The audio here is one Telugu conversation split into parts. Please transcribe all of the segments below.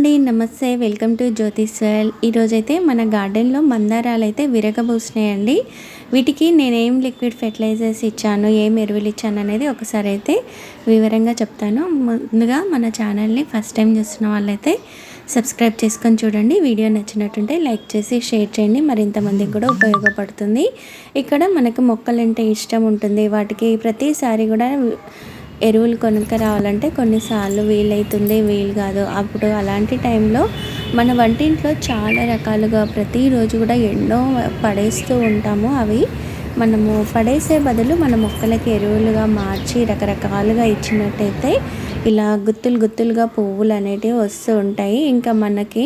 అండి నమస్తే. వెల్కమ్ టు జ్యోతిష్ వెల్ ఈరోజైతే మన గార్డెన్లో మందారాలు అయితే విరగబూసినాయండి. వీటికి నేనేం లిక్విడ్ ఫెర్టిలైజర్స్ ఇచ్చాను ఏం ఎరువులు ఇచ్చాను అనేది ఒకసారి అయితే వివరంగా చెప్తాను. ముందుగా మన ఛానల్ని ఫస్ట్ టైం చూస్తున్న వాళ్ళైతే సబ్స్క్రైబ్ చేసుకొని చూడండి. వీడియో నచ్చినట్టుంటే లైక్ చేసి షేర్ చేయండి. మరింతమందికి కూడా ఉపయోగపడుతుంది. ఇక్కడ మనకు మొక్కలంటే ఇష్టం ఉంటుంది. వాటికి ప్రతిసారి కూడా ఎరువులు కొనుక్క రావాలంటే కొన్నిసార్లు వీలవుతుంది వీలు కాదు. అప్పుడు అలాంటి టైంలో మన వంటింట్లో చాలా రకాలుగా ప్రతిరోజు కూడా ఎన్నో పడేస్తూ ఉంటాము. అవి మనము పడేసే బదులు మన మొక్కలకి ఎరువులుగా మార్చి రకరకాలుగా ఇచ్చినట్టయితే ఇలా గుత్తులు గుత్తులుగా పువ్వులు అనేటివి వస్తూ ఉంటాయి. ఇంకా మనకి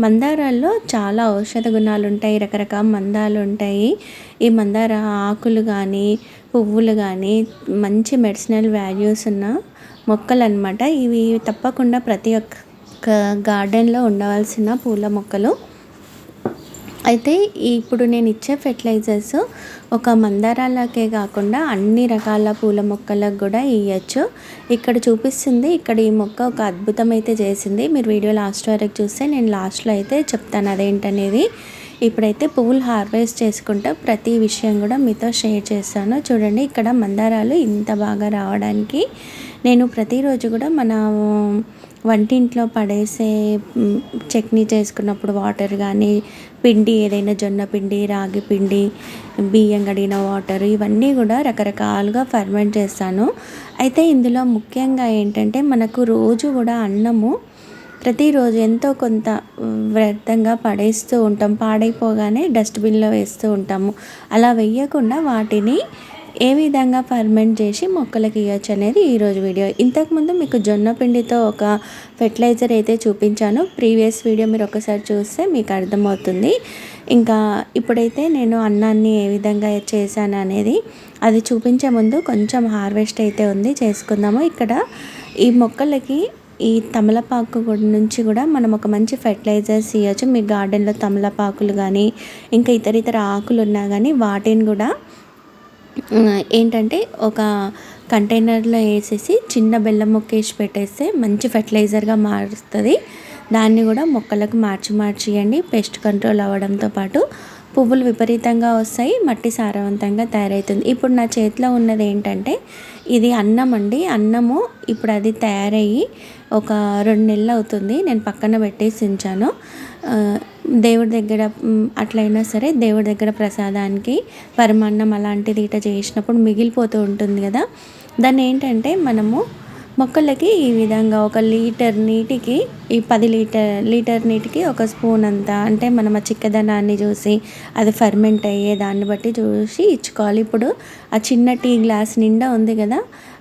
మందారాల్లో చాలా ఔషధ గుణాలు ఉంటాయి రకరకాల మందాలు ఉంటాయి ఈ మందార ఆకులు కానీ పువ్వులు కానీ మంచి మెడిసినల్ వాల్యూస్ ఉన్న మొక్కలు అనమాట ఇవి తప్పకుండా ప్రతి ఒక్క గార్డెన్లో ఉండవలసిన పూల మొక్కలు. అయితే ఇప్పుడు నేను ఇచ్చే ఫెర్టిలైజర్స్ ఒక మందారాలకే కాకుండా అన్ని రకాల పూల మొక్కలకు కూడా ఇవ్వచ్చు ఇక్కడ చూపిస్తుంది ఇక్కడ ఈ మొక్క ఒక అద్భుతం అయితే చేసింది. మీరు వీడియో లాస్ట్ వరకు చూస్తే నేను లాస్ట్లో అయితే చెప్తాను అదేంటనేది. ఇప్పుడైతే పువ్వులు హార్వెస్ట్ చేసుకుంటా ప్రతి విషయం కూడా మీతో షేర్ చేస్తాను చూడండి ఇక్కడ మందారాలు ఇంత బాగా రావడానికి నేను ప్రతిరోజు కూడా మన వంటింట్లో పడేసే చట్నీ చేసుకున్నప్పుడు వాటర్ కానీ పిండి ఏదైనా జొన్న పిండి రాగి పిండి బియ్యం కడిగిన వాటర్ ఇవన్నీ కూడా రకరకాలుగా ఫర్మెంట్ చేస్తాను. అయితే ఇందులో ముఖ్యంగా ఏంటంటే మనకు రోజు కూడా అన్నము ప్రతిరోజు ఎంతో కొంత వ్యర్థంగా పడేస్తూ ఉంటాం. పాడైపోగానే డస్ట్బిన్లో వేస్తూ ఉంటాము. అలా వేయకుండా వాటిని ఏ విధంగా ఫర్మెంట్ చేసి మొక్కలకి ఇవ్వచ్చు అనేది ఈరోజు వీడియో. ఇంతకుముందు మీకు జొన్న పిండితో ఒక ఫెర్టిలైజర్ అయితే చూపించాను. ప్రీవియస్ వీడియో మీరు ఒకసారి చూస్తే మీకు అర్థమవుతుంది. ఇంకా ఇప్పుడైతే నేను అన్నాన్ని ఏ విధంగా చేశాను అనేది అది చూపించే ముందు కొంచెం హార్వెస్ట్ అయితే ఉంది. చేసుకుందాము. ఇక్కడ ఈ మొక్కలకి ఈ తమలపాకు నుంచి కూడా మనం ఒక మంచి ఫెర్టిలైజర్స్ ఇవ్వచ్చు మీ గార్డెన్లో తమలపాకులు కానీ ఇంకా ఇతర ఇతర ఆకులు ఉన్నా కానీ వాటిని కూడా ఏంటంటే ఒక కంటైనర్లో వేసేసి చిన్న బెల్లం మొక్క వేసి పెట్టేస్తే మంచి ఫెర్టిలైజర్గా మారుస్తుంది దాన్ని కూడా మొక్కలకు మార్చి మార్చియండి పెస్ట్ కంట్రోల్ అవ్వడంతో పాటు పువ్వులు విపరీతంగా వస్తాయి మట్టి సారవంతంగా తయారవుతుంది. ఇప్పుడు నా చేతిలో ఉన్నది ఏంటంటే ఇది అన్నం అండి. అన్నము ఇప్పుడు అది తయారయ్యి ఒక రెండు నెలలు అవుతుంది. నేను పక్కన పెట్టేసి ఉంచాను. దేవుడి దగ్గర అట్లయినా సరే దేవుడి దగ్గర ప్రసాదానికి పరమాన్నం అలాంటిది ఇట చేసినప్పుడు మిగిలిపోతూ ఉంటుంది కదా. దాన్ని ఏంటంటే మనము మొక్కలకి ఈ విధంగా ఒక లీటర్ నీటికి ఈ పది లీటర్ లీటర్ నీటికి ఒక స్పూన్ అంత అంటే మనం ఆ చిక్కదనాన్ని చూసి అది ఫర్మెంట్ అయ్యే దాన్ని బట్టి చూసి ఇచ్చుకోవాలి. ఇప్పుడు ఆ చిన్న టీ గ్లాస్ నిండా ఉంది కదా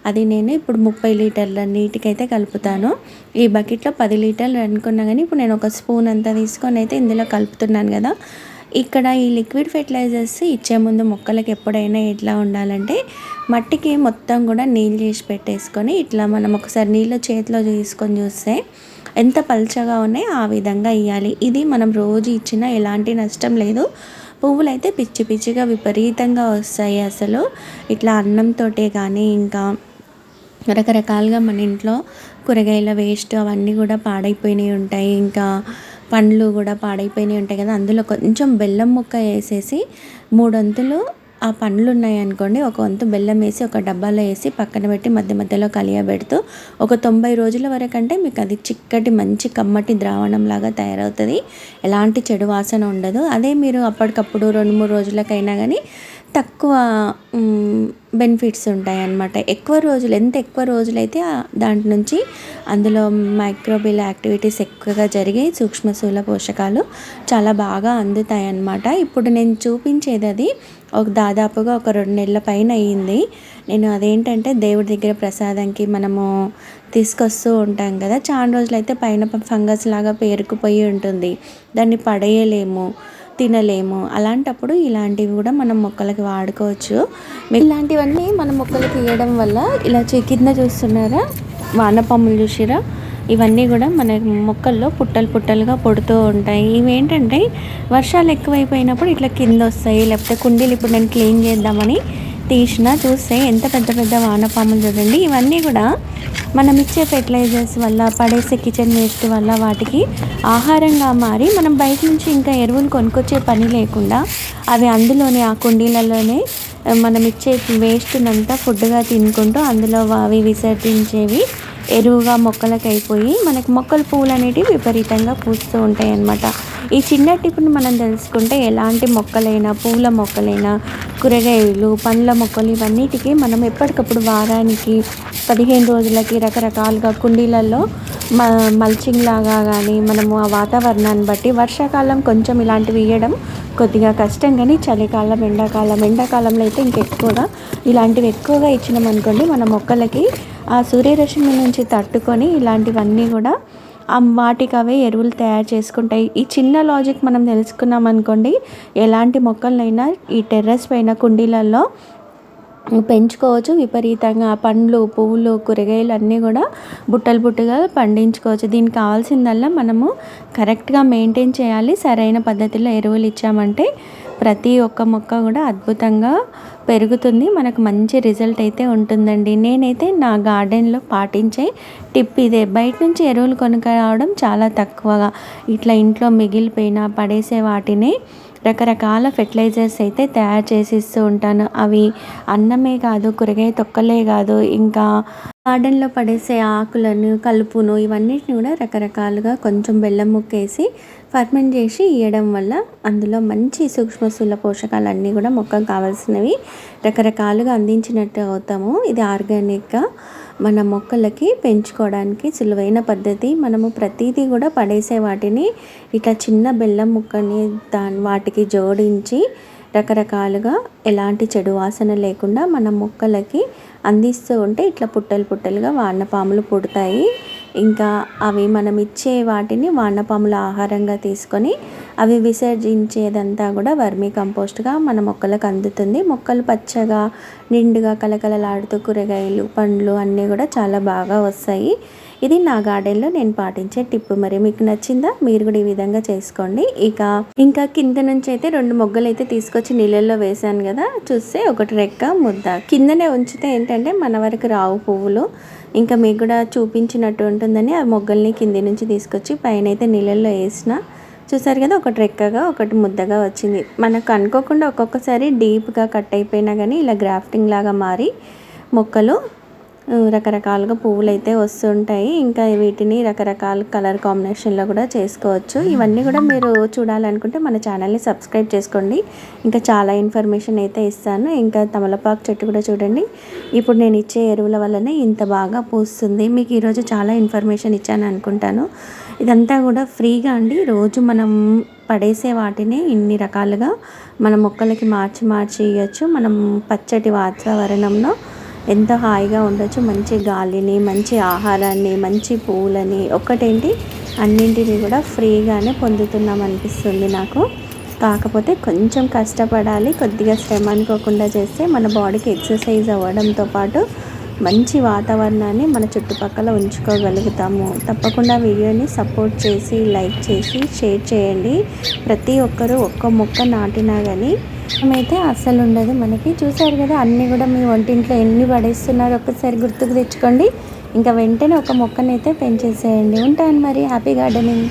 అది నేను ఇప్పుడు ముప్పై లీటర్ల నీటికైతే కలుపుతాను. ఈ బకెట్లో పది లీటర్లు అనుకున్నా కానీ ఇప్పుడు నేను ఒక స్పూన్ అంతా తీసుకొని అయితే ఇందులో కలుపుతున్నాను కదా. ఇక్కడ ఈ లిక్విడ్ ఫెర్టిలైజర్స్ ఇచ్చే ముందు మొక్కలకు ఎప్పుడైనా ఎట్లా ఉండాలంటే మట్టికి మొత్తం కూడా నీళ్ళు చేసి పెట్టేసుకొని ఇట్లా మనం ఒకసారి నీళ్ళు చేతిలో తీసుకొని చూస్తే ఎంత పల్చగా ఉన్నాయో ఆ విధంగా ఇవ్వాలి ఇది మనం రోజు ఇచ్చినా ఎలాంటి నష్టం లేదు. పువ్వులు అయితే పిచ్చి పిచ్చిగా విపరీతంగా వస్తాయి అసలు. ఇట్లా అన్నంతోటే కానీ ఇంకా రకరకాలుగా మన ఇంట్లో కూరగాయల వేస్ట్ అవన్నీ కూడా పాడైపోయినాయి ఉంటాయి. ఇంకా పండ్లు కూడా పాడైపోయినాయి ఉంటాయి కదా అందులో కొంచెం బెల్లం ముక్క వేసేసి మూడొంతులు ఆ పండ్లు ఉన్నాయనుకోండి ఒక వంతు బెల్లం వేసి ఒక డబ్బాలో వేసి పక్కన పెట్టి మధ్య మధ్యలో కలియబెడుతూ ఒక తొంభై రోజుల వరకు అంటే మీకు అది చిక్కటి మంచి కమ్మటి ద్రావణం లాగా తయారవుతుంది. ఎలాంటి చెడు వాసన ఉండదు. అదే మీరు అప్పటికప్పుడు రెండు మూడు రోజులకైనా కానీ తక్కువ బెనిఫిట్స్ ఉంటాయి అన్నమాట ఎక్కువ రోజులు ఎంత ఎక్కువ రోజులైతే దాంట్ నుంచి అందులో మైక్రోబిల్ యాక్టివిటీస్ ఎక్కువగా జరిగి సూక్ష్మశూల పోషకాలు చాలా బాగా అందుతాయి అన్నమాట ఇప్పుడు నేను చూపించేది అది ఒక దాదాపుగా ఒక రెండు నెలల పైన అయ్యింది నేను అదేంటంటే దేవుడి దగ్గర ప్రసాదంకి మనము తీసుకొస్తూ ఉంటాం కదా చాలా రోజులైతే పైన ఫంగస్ లాగా పేరుకుపోయి ఉంటుంది. దాన్ని పడేయలేము. తినలేము. అలాంటప్పుడు ఇలాంటివి కూడా మనం మొక్కలకి వాడుకోవచ్చు. ఇలాంటివన్నీ మనం మొక్కలకి తీయడం వల్ల ఇలా కింద చూస్తున్నారా వానపాములు చూసిరా? ఇవన్నీ కూడా మన మొక్కల్లో పుట్టలు పుట్టలుగా పుడుతూ ఉంటాయి. ఇవి ఏంటంటే వర్షాలు ఎక్కువైపోయినప్పుడు ఇట్లా కింద వస్తాయి. లేకపోతే కుండీలు ఇప్పుడు నేను క్లీన్ చేద్దామని తీసిన చూస్తే ఎంత పెద్ద పెద్ద వానపాములు చూడండి. ఇవన్నీ కూడా మనం ఇచ్చే ఫెర్టిలైజర్స్ వల్ల పడేసే కిచెన్ వేస్ట్ వల్ల వాటికి ఆహారంగా మారి మనం బయట నుంచి ఇంకా ఎరువులు కొనుక్కొచ్చే పని లేకుండా అవి అందులోనే ఆ కుండీలలోనే మనం ఇచ్చే వేస్ట్నంతా ఫుడ్గా తినుకుంటూ అందులో అవి విసర్జించేవి ఎరువుగా మొక్కలకు అయిపోయి మనకు మొక్కల పువ్వులు అనేటివి విపరీతంగా పూస్తూ ఉంటాయి అన్నమాట ఈ చిన్న టిప్ని మనం తెలుసుకుంటే ఎలాంటి మొక్కలైనా పూల మొక్కలైనా కూరగాయలు పండ్ల మొక్కలు ఇవన్నిటికీ మనం ఎప్పటికప్పుడు వారానికి పదిహేను రోజులకి రకరకాలుగా కుండీలలో మ మల్చింగ్ లాగా కానీ మనము ఆ వాతావరణాన్ని బట్టి వర్షాకాలం కొంచెం ఇలాంటివి వేయడం కొద్దిగా కష్టం. కానీ చలికాలం ఎండాకాలం ఎండాకాలంలో అయితే ఇంకెక్కువగా ఇలాంటివి ఎక్కువగా ఇచ్చినాం అనుకోండి మన మొక్కలకి ఆ సూర్యరశ్మి నుంచి తట్టుకొని ఇలాంటివన్నీ కూడా ఆ వాటికి అవే ఎరువులు తయారు చేసుకుంటాయి. ఈ చిన్న లాజిక్ మనం తెలుసుకున్నాం అనుకోండి ఎలాంటి మొక్కలనైనా ఈ టెర్రస్ పైన కుండీలలో పెంచుకోవచ్చు. విపరీతంగా పండ్లు పువ్వులు కూరగాయలు అన్నీ కూడా బుట్టలు బుట్టగా పండించుకోవచ్చు. దీనికి కావాల్సిందల్లా మనము కరెక్ట్గా మెయింటైన్ చేయాలి. సరైన పద్ధతిలో ఎరువులు ఇచ్చామంటే ప్రతి ఒక్క మొక్క కూడా అద్భుతంగా పెరుగుతుంది. మనకు మంచి రిజల్ట్ అయితే ఉంటుందండి. నేనైతే నా గార్డెన్లో పాటించే టిప్ ఇదే. బయట నుంచి ఎరువులు కొనుక్కోవడం చాలా తక్కువగా. ఇట్లా ఇంట్లో మిగిలిపోయిన పడేసే వాటిని రకరకాల ఫెర్టిలైజర్స్ అయితే తయారు చేసి ఇస్తూ ఉంటాను. అవి అన్నమే కాదు కూరగాయ తొక్కలే కాదు ఇంకా గార్డెన్లో పడేసే ఆకులను కలుపును ఇవన్నిటిని కూడా రకరకాలుగా కొంచెం బెల్లం ముక్కేసి ఫర్మెంట్ చేసి ఇవ్వడం వల్ల అందులో మంచి సూక్ష్మ స్వల పోషకాలు పోషకాలన్నీ కూడా మొక్కకు కావాల్సినవి రకరకాలుగా అందించినట్టు అవుతాము. ఇది ఆర్గానిక్గా మన మొక్కలకి పెంచుకోవడానికి సులువైన పద్ధతి. మనము ప్రతిదీ కూడా పడేసే వాటిని ఇట్లా చిన్న బెల్లం ముక్కని దాని వాటికి జోడించి రకరకాలుగా ఎలాంటి చెడు వాసన లేకుండా మన మొక్కలకి అందిస్తూ ఉంటే ఇట్లా పుట్టలు పుట్టలుగా వానపాములు పుడతాయి. ఇంకా అవి మనం ఇచ్చే వాటిని వానపాముల ఆహారంగా తీసుకొని అవి విసర్జించేదంతా కూడా వర్మీ కంపోస్ట్గా మన మొక్కలకు అందుతుంది. మొక్కలు పచ్చగా నిండుగా కలకలలాడుతూ కూరగాయలు పండ్లు అన్నీ కూడా చాలా బాగా వస్తాయి. ఇది నా గార్డెన్లో నేను పాటించే టిప్. మరి మీకు నచ్చిందా? మీరు కూడా ఈ విధంగా చేసుకోండి. ఇక ఇంకా కింద నుంచి అయితే రెండు మొగ్గలు అయితే తీసుకొచ్చి నీళ్ళల్లో వేసాను కదా చూస్తే ఒకటి రెక్క ముద్ద. కిందనే ఉంచితే ఏంటంటే మన వరకు రావు పువ్వులు. ఇంకా మీకు కూడా చూపించినట్టు ఉంటుందని ఆ మొగ్గల్ని కింది నుంచి తీసుకొచ్చి పైన అయితే నీళ్ళల్లో వేసిన చూసారు కదా ఒకటి రెక్కగా ఒకటి ముద్దగా వచ్చింది. మనకు అనుకోకుండా ఒక్కొక్కసారి డీప్గా కట్ అయిపోయినా కానీ ఇలా గ్రాఫ్టింగ్ లాగా మారి మొక్కలు రకరకాలుగా పువ్వులు అయితే వస్తుంటాయి. ఇంకా వీటిని రకరకాల కలర్ కాంబినేషన్లో కూడా చేసుకోవచ్చు. ఇవన్నీ కూడా మీరు చూడాలనుకుంటే మన ఛానల్ని సబ్స్క్రైబ్ చేసుకోండి. ఇంకా చాలా ఇన్ఫర్మేషన్ అయితే ఇస్తాను. ఇంకా తమలపాకు చెట్టు కూడా చూడండి. ఇప్పుడు నేను ఇచ్చే ఎరువుల వల్లనే ఇంత బాగా పూస్తుంది. మీకు ఈరోజు చాలా ఇన్ఫర్మేషన్ ఇచ్చాను అనుకుంటాను. ఇదంతా కూడా ఫ్రీగా అండి. రోజు మనం పడేసే వాటిని ఇన్ని రకాలుగా మన మొక్కలకి మార్చి మార్చి ఇవ్వచ్చు మనం పచ్చటి వాతావరణంలో ఎంతో హాయిగా ఉండొచ్చు. మంచి గాలిని మంచి ఆహారాన్ని మంచి పువ్వులని ఒక్కటేంటి? అన్నింటినీ కూడా ఫ్రీగానే పొందుతున్నాం అనిపిస్తుంది నాకు. కాకపోతే కొంచెం కష్టపడాలి కొద్దిగా శ్రమ అనుకోకుండా చేస్తే మన బాడీకి ఎక్సర్సైజ్ అవ్వడంతో పాటు మంచి వాతావరణాన్ని మన చుట్టుపక్కల ఉంచుకోగలుగుతాము. తప్పకుండా వీడియోని సపోర్ట్ చేసి లైక్ చేసి షేర్ చేయండి. ప్రతి ఒక్కరూ ఒక్క మొక్క నాటినా కానీ అయితే అస్సలు ఉండదు మనకి. చూసారు కదా అన్నీ కూడా మీ వంటింట్లో ఎన్ని పడేస్తున్నారో ఒక్కసారి గుర్తుకు తెచ్చుకోండి. ఇంకా వెంటనే ఒక మొక్కనైతే పెంచేసేయండి. ఉంటాను మరి. Happy gardening